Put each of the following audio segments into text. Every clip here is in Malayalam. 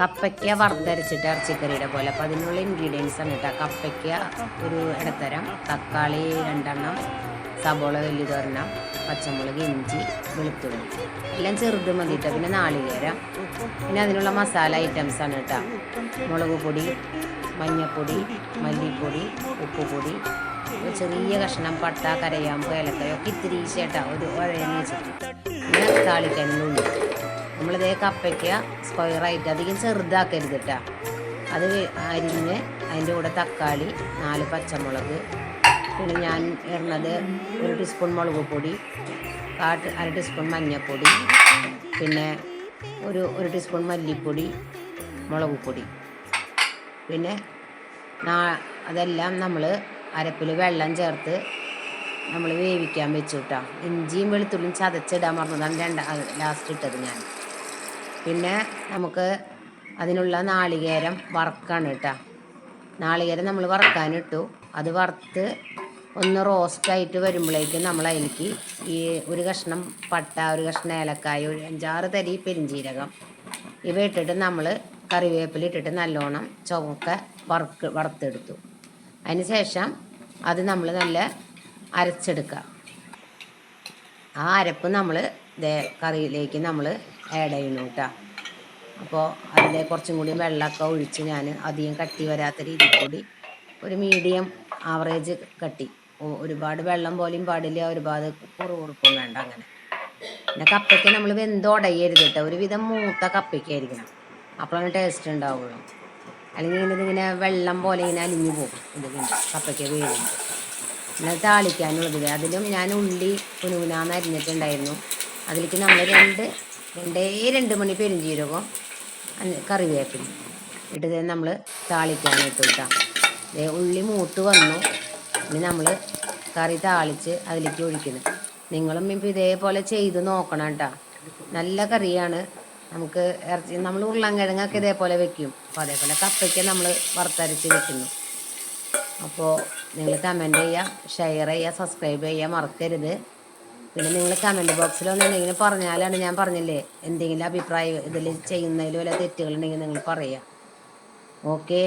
കപ്പയ്ക്ക വറുത്തരച്ചിട്ട് ഇറച്ചിക്കറിയുടെ പോലെ. അപ്പോൾ അതിനുള്ള ഇൻഗ്രീഡിയൻസ് ആണ് കേട്ടോ കപ്പയ്ക്ക ഒരു ഇടത്തരം തക്കാളി രണ്ടെണ്ണം സബോള വലിയതൊരെണ്ണം പച്ചമുളക് ഇഞ്ചി വെളുത്തുള്ളി. എല്ലാം ചെറുത് മതി കേട്ടോ പിന്നെ നാളികേരം. പിന്നെ അതിനുള്ള മസാല ഐറ്റംസ് ആണ് കേട്ടോ മുളക് പൊടി മഞ്ഞൾപ്പൊടി മല്ലിപ്പൊടി ഉപ്പുപൊടി. ഒരു ചെറിയ കഷ്ണം പട്ട കരയാമ്പ് ഏലക്കായൊക്കെ ഇത്തിരി ചേട്ടാ ഒരു ഉഴയെന്ന് വെച്ചിട്ട്. പിന്നെ താളിക്കാനുള്ള നമ്മളിതേ കപ്പയ്ക്ക സ്ക്വയറായിട്ട് അധികം ചെറുതാക്കരുത് കേട്ടോ അത് അരിഞ്ഞ് അതിന്റെ കൂടെ തക്കാളി നാല് പച്ചമുളക് പിന്നെ ഞാൻ ഇടുന്നത് ഒരു ടീസ്പൂൺ മുളക് പൊടി കാട്ട് അര ടീസ്പൂൺ മഞ്ഞൾപ്പൊടി പിന്നെ ഒരു ഒരു ടീസ്പൂൺ മല്ലിപ്പൊടി മുളക് പൊടി. പിന്നെ അതെല്ലാം നമ്മൾ അരപ്പിൽ വെള്ളം ചേർത്ത് നമ്മൾ വേവിക്കാൻ വെച്ചു കേട്ടോ ഇഞ്ചിയും വെളുത്തുള്ളിയും ചതച്ചിടാൻ പറഞ്ഞതാണ് രണ്ടാം ലാസ്റ്റ് ഇട്ടത് ഞാൻ. പിന്നെ നമുക്ക് അതിനുള്ള നാളികേരം വറക്കാണ് കേട്ടോ. നാളികേരം നമ്മൾ വറക്കാനിട്ടു അത് വറുത്ത് ഒന്ന് റോസ്റ്റ് ആയിട്ട് വരുമ്പോഴേക്കും നമ്മൾ അതിലേക്ക് ഈ ഒരു കഷ്ണം പട്ട ഒരു കഷ്ണം ഏലക്കായ ഒരു അഞ്ചാറ് തരി പെരിഞ്ചീരകം ഇവ ഇട്ടിട്ട് നമ്മൾ കറിവേപ്പില ഇട്ടിട്ട് നല്ലോണം ചുവക്ക വറുക്ക് വറുത്തെടുത്തു. അതിന് ശേഷം അത് നമ്മൾ നല്ല അരച്ചെടുക്കുക. ആ അരപ്പ് നമ്മൾ കറിയിലേക്ക് നമ്മൾ ആഡ് ചെയ്യണം കേട്ടോ അപ്പോൾ അതിൽ കുറച്ചും കൂടി വെള്ളമൊക്കെ ഒഴിച്ച് ഞാൻ അധികം കട്ടി വരാത്ത രീതിയിൽ കൂടി ഒരു മീഡിയം ആവറേജ് കട്ടി. ഒരുപാട് വെള്ളം പോലെയും പാടില്ല ഒരുപാട് കുറുകുറുപ്പും വേണ്ട അങ്ങനെ. പിന്നെ കപ്പയ്ക്ക് നമ്മൾ വെന്തുടയരുത് കേട്ടോ ഒരുവിധം മൂത്ത കപ്പയ്ക്കായിരിക്കണം. അപ്പോഴാണ് ടേസ്റ്റ് ഉണ്ടാവുള്ളൂ. അല്ലെങ്കിൽ ഇതിങ്ങനെ വെള്ളം പോലെ ഇങ്ങനെ അലിഞ്ഞു പോകും. ഇതിങ്ങനെ കപ്പയ്ക്ക് വേവുമ്പോൾ പിന്നെ താളിക്കാനുള്ളതില്ല അതിലും ഞാൻ ഉള്ളി കുനുകുനാന്ന് അരിഞ്ഞിട്ടുണ്ടായിരുന്നു. അതിലേക്ക് നമ്മൾ രണ്ട് രണ്ടേ രണ്ട് മണി പെരുംജീരകം കറി കറിവേപ്പില ഇട്ട് നമ്മൾ താളിക്കാനായിട്ട് കിട്ടാം ഉള്ളി മൂത്ത് വന്നു. ഇനി നമ്മൾ കറി താളിച്ച് അതിലേക്ക് ഒഴിക്കുന്നു നിങ്ങളും ഇപ്പം ഇതേപോലെ ചെയ്ത് നോക്കണം കേട്ടോ നല്ല കറിയാണ്. നമുക്ക് ഇറച്ചി നമ്മൾ ഉരുളൻകിഴങ്ങൊക്കെ ഇതേപോലെ വെക്കും. അപ്പോൾ അതേപോലെ കപ്പയ്ക്ക് നമ്മൾ വറുത്തരച്ച് വെക്കുന്നു. അപ്പോൾ നിങ്ങൾ കമന്റ് ചെയ്യുക ഷെയർ ചെയ്യുക സബ്സ്ക്രൈബ് ചെയ്യുക മറക്കരുത്. പിന്നെ നിങ്ങൾ കമന്റ് ബോക്സിൽ ഒന്ന് എന്തെങ്കിലും പറഞ്ഞാലാണ് ഞാൻ പറഞ്ഞില്ലേ? എന്തെങ്കിലും അഭിപ്രായം ഇതിൽ ചെയ്യുന്നതിൽ വല്ല തെറ്റുകളുണ്ടെങ്കിൽ നിങ്ങൾ പറയുക ഓക്കെ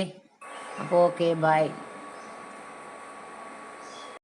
അപ്പോൾ ഓക്കെ ബൈ